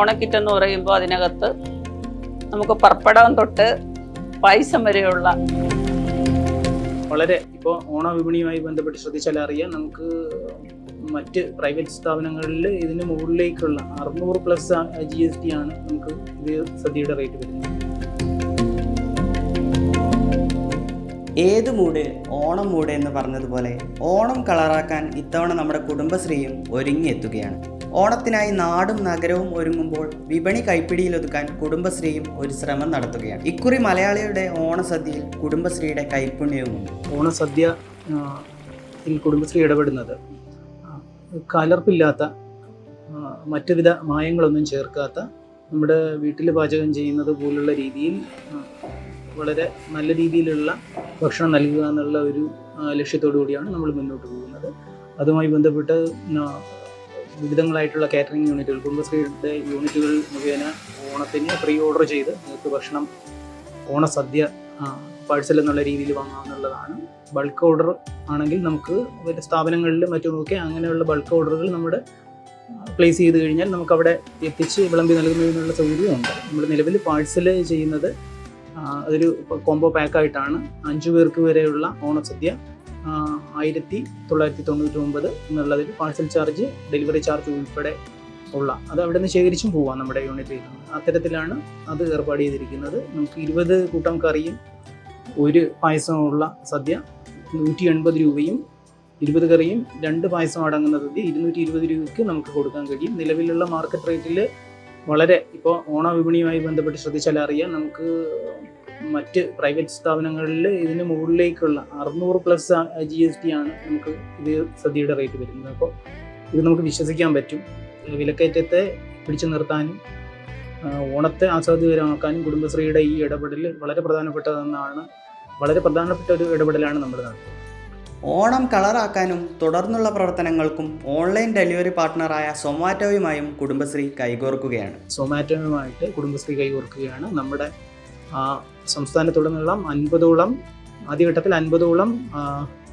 ഓണക്കിറ്റ് എന്ന് പറയുമ്പോൾ അതിനകത്ത് നമുക്ക് പർപ്പടം തൊട്ട് പായസം വരെയുള്ള വളരെ ഇപ്പോൾ ഓണ വിപണിയുമായി ബന്ധപ്പെട്ട് ശ്രദ്ധിച്ചാൽ അറിയാം. നമുക്ക് മറ്റ് പ്രൈവറ്റ് സ്ഥാപനങ്ങളിൽ ഇതിന് മുകളിലേക്കുള്ള അറുന്നൂറ് പ്ലസ് ജി എസ് ടി ആണ് നമുക്ക് ഇത് സദ്യയുടെ റേറ്റ് വരുന്നത്. ഏത് മൂട് ഓണം മൂട് എന്ന് പറഞ്ഞതുപോലെ ഓണം കളറാക്കാൻ ഇത്തവണ നമ്മുടെ കുടുംബശ്രീയും ഒരുങ്ങിയെത്തുകയാണ്. ഓണത്തിനായി നാടും നഗരവും ഒരുങ്ങുമ്പോൾ വിപണി കൈപ്പിടിയിലൊതുക്കാൻ കുടുംബശ്രീയും ഒരു ശ്രമം നടത്തുകയാണ്. ഇക്കുറി മലയാളിയുടെ ഓണസദ്യയിൽ കുടുംബശ്രീയുടെ കൈപ്പുണ്യവുമുണ്ട്. ഓണസദ്യ കുടുംബശ്രീ ഇടപെടുന്നത് കലർപ്പില്ലാത്ത മറ്റുവിധ മായങ്ങളൊന്നും ചേർക്കാത്ത നമ്മുടെ വീട്ടിൽ പാചകം ചെയ്യുന്നത് പോലുള്ള രീതിയിൽ വളരെ നല്ല രീതിയിലുള്ള ഭക്ഷണം നൽകുക എന്നുള്ള ഒരു ലക്ഷ്യത്തോടു കൂടിയാണ് നമ്മൾ മുന്നോട്ട് പോകുന്നത്. അതുമായി ബന്ധപ്പെട്ട് വിവിധങ്ങളായിട്ടുള്ള കാറ്ററിംഗ് യൂണിറ്റുകൾ കുടുംബശ്രീയുടെ യൂണിറ്റുകൾ മുഖേന ഓണത്തിന് പ്രീ ഓർഡർ ചെയ്ത് നിങ്ങൾക്ക് ഭക്ഷണം ഓണസദ്യ പാഴ്സൽ എന്നുള്ള രീതിയിൽ വാങ്ങാമെന്നുള്ളതാണ് ബൾക്ക് ഓർഡർ ആണെങ്കിൽ നമുക്ക് മറ്റ് സ്ഥാപനങ്ങളിൽ മറ്റുമൊക്കെ അങ്ങനെയുള്ള ബൾക്ക് ഓർഡറുകൾ നമ്മുടെ പ്ലേസ് ചെയ്ത് കഴിഞ്ഞാൽ നമുക്ക് അവിടെ എത്തിച്ച് വിളമ്പി നൽകുന്നതിനുള്ള സൗകര്യമുണ്ട് നമ്മൾ നിലവിൽ പാഴ്സൽ ചെയ്യുന്നത് അതൊരു കോംബോ പാക്കായിട്ടാണ് അഞ്ചു പേർക്ക് വരെയുള്ള ഓണസദ്യ ആയിരത്തി തൊള്ളായിരത്തി തൊണ്ണൂറ്റി ഒമ്പത് എന്നുള്ളതിൽ പാഴ്സൽ ചാർജ് ഡെലിവറി ചാർജ് ഉൾപ്പെടെ ഉള്ള അത് അവിടെ നിന്ന് ശേഖരിച്ചും പോവാം നമ്മുടെ യൂണിറ്റിൽ നിന്ന് അത്തരത്തിലാണ് അത് ഏർപ്പാട് ചെയ്തിരിക്കുന്നത്. നമുക്ക് ഇരുപത് കൂട്ടം കറിയും ഒരു പായസമുള്ള സദ്യ നൂറ്റി എൺപത് രൂപയും ഇരുപത് കറിയും രണ്ട് പായസം അടങ്ങുന്ന സദ്യ ഇരുന്നൂറ്റി ഇരുപത് രൂപയ്ക്ക് നമുക്ക് കൊടുക്കാൻ കഴിയും. നിലവിലുള്ള മാർക്കറ്റ് റേറ്റിൽ വളരെ ഇപ്പോൾ ഓണ വിപണിയുമായി ബന്ധപ്പെട്ട് ശ്രദ്ധിച്ചാൽ അറിയാം. നമുക്ക് മറ്റ് പ്രൈവറ്റ് സ്ഥാപനങ്ങളിൽ ഇതിന് മുകളിലേക്കുള്ള അറുന്നൂറ് പ്ലസ് ജി എസ് ടി ആണ് നമുക്ക് ഇത് സദ്യയുടെ റേറ്റ് വരുന്നത്. അപ്പോൾ ഇത് നമുക്ക് വിശ്വസിക്കാൻ പറ്റും. വിലക്കയറ്റത്തെ പിടിച്ചു നിർത്താനും ഓണത്തെ ആസ്വാദ്യകരമാക്കാനും കുടുംബശ്രീയുടെ ഈ ഇടപെടൽ വളരെ പ്രധാനപ്പെട്ടതെന്നാണ് വളരെ പ്രധാനപ്പെട്ട ഒരു ഇടപെടലാണ് നമ്മുടെ നടത്തുന്നത് ഓണം കളറാക്കാനും തുടർന്നുള്ള പ്രവർത്തനങ്ങൾക്കും ഓൺലൈൻ ഡെലിവറി പാർട്ട്ണറായ സൊമാറ്റോയുമായും കുടുംബശ്രീ കൈകോർക്കുകയാണ്. സൊമാറ്റോയുമായിട്ട് കുടുംബശ്രീ കൈകോർക്കുകയാണ്. നമ്മുടെ സംസ്ഥാനത്തുടനീളം അൻപതോളം ആദ്യഘട്ടത്തിൽ അൻപതോളം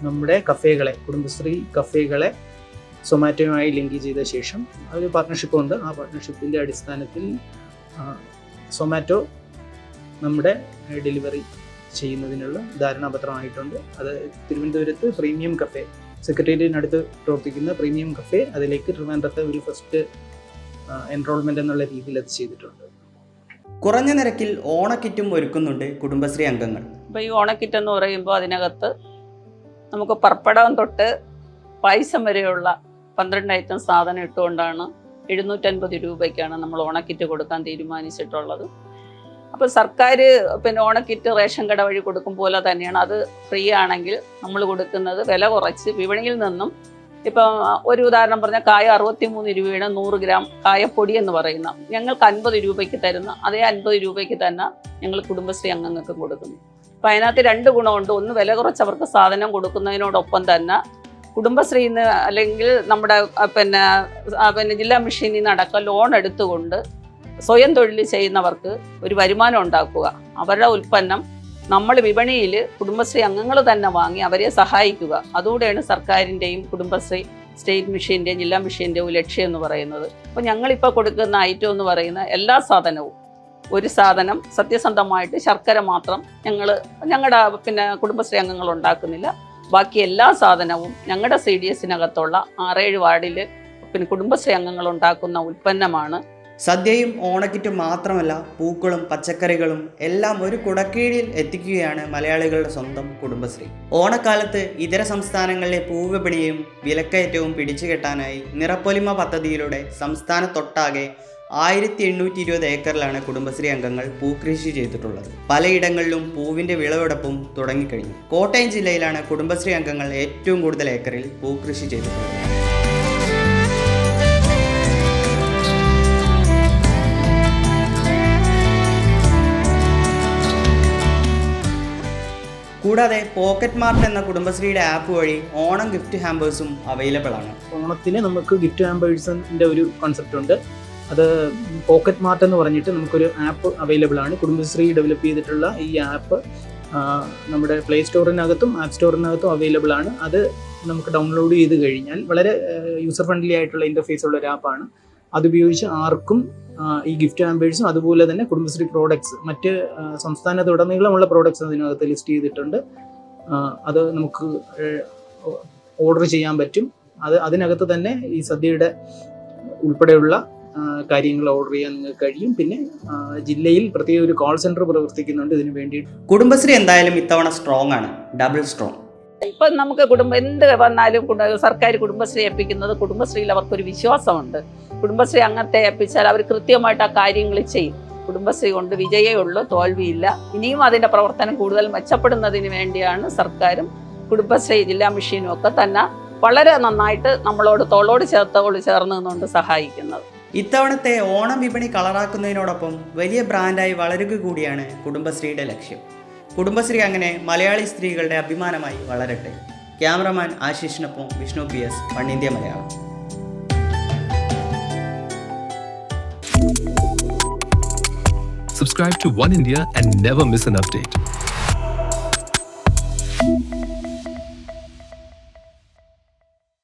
നമ്മുടെ കഫേകളെ കുടുംബശ്രീ കഫേകളെ സൊമാറ്റോയുമായി ലിങ്ക് ചെയ്ത ശേഷം ഒരു പാർട്ട്ണർഷിപ്പ് ഉണ്ട്. ആ പാർട്ട്ണർഷിപ്പിന്റെ അടിസ്ഥാനത്തിൽ സൊമാറ്റോ നമ്മുടെ ഡെലിവറി ചെയ്യുന്നതിനുള്ള ധാരണാപത്രമായിട്ടുണ്ട്. അത് തിരുവനന്തപുരത്ത് പ്രീമിയം കഫേ സെക്രട്ടേറിയറ്റിനടുത്ത് പ്രവർത്തിക്കുന്ന പ്രീമിയം കഫേ അതിലേക്ക് ട്രിവാൻഡ്രത്തെ ഒരു ഫസ്റ്റ് എൻറോൾമെന്റ് എന്നുള്ള രീതിയിൽ അത് ചെയ്തിട്ടുണ്ട്. കുറഞ്ഞ നിരക്കിൽ ഓണക്കിറ്റും ഒരുക്കുന്നുണ്ട് കുടുംബശ്രീ അംഗങ്ങൾ. ഇപ്പോൾ ഈ ഓണക്കിറ്റ് എന്ന് പറയുമ്പോൾ അതിനകത്ത് നമുക്ക് പർപ്പടം തൊട്ട് പായസം വരെയുള്ള പന്ത്രണ്ട് ഐറ്റം സാധനം ഇട്ടുകൊണ്ടാണ് എഴുന്നൂറ്റൻപത് രൂപയ്ക്കാണ് നമ്മൾ ഓണക്കിറ്റ് കൊടുക്കാൻ തീരുമാനിച്ചിട്ടുള്ളത്. അപ്പോൾ സർക്കാർ പിന്നെ ഓണക്കിറ്റ് റേഷൻ കട വഴി കൊടുക്കും പോലെ തന്നെയാണ്. അത് ഫ്രീ ആണെങ്കിൽ നമ്മൾ കൊടുക്കുന്നത് വില കുറച്ച് വിപണിയിൽ നിന്നും ഇപ്പം ഒരു ഉദാഹരണം പറഞ്ഞാൽ കായ അറുപത്തി മൂന്ന് രൂപയാണ് നൂറ് ഗ്രാം കായപ്പൊടി എന്ന് പറയുന്ന. ഞങ്ങൾക്ക് അൻപത് രൂപയ്ക്ക് തരുന്ന അതേ അൻപത് രൂപയ്ക്ക് തന്നെ ഞങ്ങൾ കുടുംബശ്രീ അംഗങ്ങൾക്ക് കൊടുക്കുന്നു. അപ്പം അതിനകത്ത് രണ്ട് ഗുണമുണ്ട്. ഒന്ന് വില കുറച്ച് അവർക്ക് സാധനം കൊടുക്കുന്നതിനോടൊപ്പം തന്നെ കുടുംബശ്രീന്ന് അല്ലെങ്കിൽ നമ്മുടെ പിന്നെ പിന്നെ ജില്ലാ മിഷനിൽ നിന്ന് അടക്കം ലോൺ എടുത്തുകൊണ്ട് സ്വയം തൊഴിൽ ചെയ്യുന്നവർക്ക് ഒരു വരുമാനം ഉണ്ടാക്കുക. അവരുടെ ഉൽപ്പന്നം നമ്മൾ വിപണിയിൽ കുടുംബശ്രീ അംഗങ്ങൾ തന്നെ വാങ്ങി അവരെ സഹായിക്കുക. അതുകൂടെയാണ് സർക്കാരിന്റെയും കുടുംബശ്രീ സ്റ്റേറ്റ് മിഷീന്റെയും ജില്ലാ മിഷീന്റെയും ലക്ഷ്യം എന്ന് പറയുന്നത്. അപ്പോൾ ഞങ്ങളിപ്പോൾ കൊടുക്കുന്ന ഐറ്റം എന്ന് പറയുന്ന എല്ലാ സാധനവും ഒരു സാധനം സത്യസന്ധമായിട്ട് ശർക്കര മാത്രം ഞങ്ങൾ ഞങ്ങളുടെ പിന്നെ കുടുംബശ്രീ അംഗങ്ങൾ ഉണ്ടാക്കുന്നില്ല. ബാക്കി എല്ലാ സാധനവും ഞങ്ങളുടെ സി ഡി എസിനകത്തുള്ള ആറേഴ് വാർഡിൽ പിന്നെ കുടുംബശ്രീ അംഗങ്ങൾ ഉണ്ടാക്കുന്ന ഉൽപ്പന്നമാണ് സദ്യയും ഓണക്കിറ്റും മാത്രമല്ല പൂക്കളും പച്ചക്കറികളും എല്ലാം ഒരു കുടക്കീഴിൽ എത്തിക്കുകയാണ് മലയാളികളുടെ സ്വന്തം കുടുംബശ്രീ. ഓണക്കാലത്ത് ഇതര സംസ്ഥാനങ്ങളിലെ പൂവിപണിയും വിലക്കയറ്റവും പിടിച്ചുകെട്ടാനായി നിറപ്പൊലിമ പദ്ധതിയിലൂടെ സംസ്ഥാനത്തൊട്ടാകെ ആയിരത്തി എണ്ണൂറ്റി ഇരുപത് ഏക്കറിലാണ് കുടുംബശ്രീ അംഗങ്ങൾ പൂക്കൃഷി ചെയ്തിട്ടുള്ളത്. പലയിടങ്ങളിലും പൂവിന്റെ വിളവെടുപ്പും തുടങ്ങിക്കഴിഞ്ഞു. കോട്ടയം ജില്ലയിലാണ് കുടുംബശ്രീ അംഗങ്ങൾ ഏറ്റവും കൂടുതൽ ഏക്കറിൽ പൂക്കൃഷി ചെയ്തിട്ടുള്ളത്. കൂടാതെ പോക്കറ്റ് മാർട്ട് എന്ന കുടുംബശ്രീയുടെ ആപ്പ് വഴി ഓണം ഗിഫ്റ്റ് ഹാമ്പേഴ്സും അവൈലബിൾ ആണ്. ഓണത്തിന് നമുക്ക് ഗിഫ്റ്റ് ഹാമ്പേഴ്സിന്റെ ഒരു കൺസെപ്റ്റ് ഉണ്ട്. അത് പോക്കറ്റ് മാർട്ട് എന്ന് പറഞ്ഞിട്ട് നമുക്കൊരു ആപ്പ് അവൈലബിൾ ആണ്. കുടുംബശ്രീ ഡെവലപ്പ് ചെയ്തിട്ടുള്ള ഈ ആപ്പ് നമ്മുടെ പ്ലേ സ്റ്റോറിനകത്തും ആപ്പ് സ്റ്റോറിനകത്തും അവൈലബിൾ ആണ്. അത് നമുക്ക് ഡൗൺലോഡ് ചെയ്ത് കഴിഞ്ഞാൽ വളരെ യൂസർ ഫ്രണ്ട്ലി ആയിട്ടുള്ള ഇന്റർഫേസ് ഉള്ള ഒരു ആപ്പാണ് അതുപയോഗിച്ച് ആർക്കും ഈ ഗിഫ്റ്റ് ആംബേഴ്സും അതുപോലെ തന്നെ കുടുംബശ്രീ പ്രോഡക്ട്സ് മറ്റ് സംസ്ഥാന സംസ്ഥാനത്തുടനീളമുള്ള പ്രോഡക്ട്സ് അതിനകത്ത് ലിസ്റ്റ് ചെയ്തിട്ടുണ്ട്. അത് നമുക്ക് ഓർഡർ ചെയ്യാൻ പറ്റും. അത് അതിനകത്ത് തന്നെ ഈ സദ്യയുടെ ഉൾപ്പെടെയുള്ള കാര്യങ്ങൾ ഓർഡർ ചെയ്യാൻ കഴിയും. പിന്നെ ജില്ലയിൽ പ്രത്യേക ഒരു കോൾ സെന്റർ പ്രവർത്തിക്കുന്നുണ്ട്. ഇതിനു വേണ്ടി കുടുംബശ്രീ എന്തായാലും ഇത്തവണ സ്ട്രോങ് ആണ്. ഡബിൾ സ്ട്രോങ് ഇപ്പൊ നമുക്ക് കുടുംബം എന്ത് വന്നാലും സർക്കാർ കുടുംബശ്രീ ഏൽപ്പിക്കുന്നത് കുടുംബശ്രീയിൽ അവർക്കൊരു വിശ്വാസമുണ്ട്. കുടുംബശ്രീ അങ്ങനത്തെ ഏൽപ്പിച്ചാൽ അവർ കൃത്യമായിട്ട് ആ കാര്യങ്ങൾ ചെയ്യും. കുടുംബശ്രീ കൊണ്ട് വിജയേ ഉള്ളൂ തോൽവിയില്ല. ഇനിയും അതിന്റെ പ്രവർത്തനം കൂടുതൽ മെച്ചപ്പെടുന്നതിന് വേണ്ടിയാണ് സർക്കാരും കുടുംബശ്രീ ജില്ലാ മിഷീനും ഒക്കെ തന്നെ വളരെ നന്നായിട്ട് നമ്മളോട് തോളോട് ചേർത്തോട് ചേർന്ന് നിന്നുകൊണ്ട് സഹായിക്കുന്നത്. ഇത്തവണത്തെ ഓണം വിപണി കളറാക്കുന്നതിനോടൊപ്പം വലിയ ബ്രാൻഡായി വളരുക കൂടിയാണ് കുടുംബശ്രീയുടെ ലക്ഷ്യം. കുടുംബശ്രീ അങ്ങനെ മലയാളി സ്ത്രീകളുടെ അഭിമാനമായി വളരട്ടെ cameraman ആശിഷിനൊപ്പം Vishnu P S One India Malayalam Subscribe to One India and never miss an update.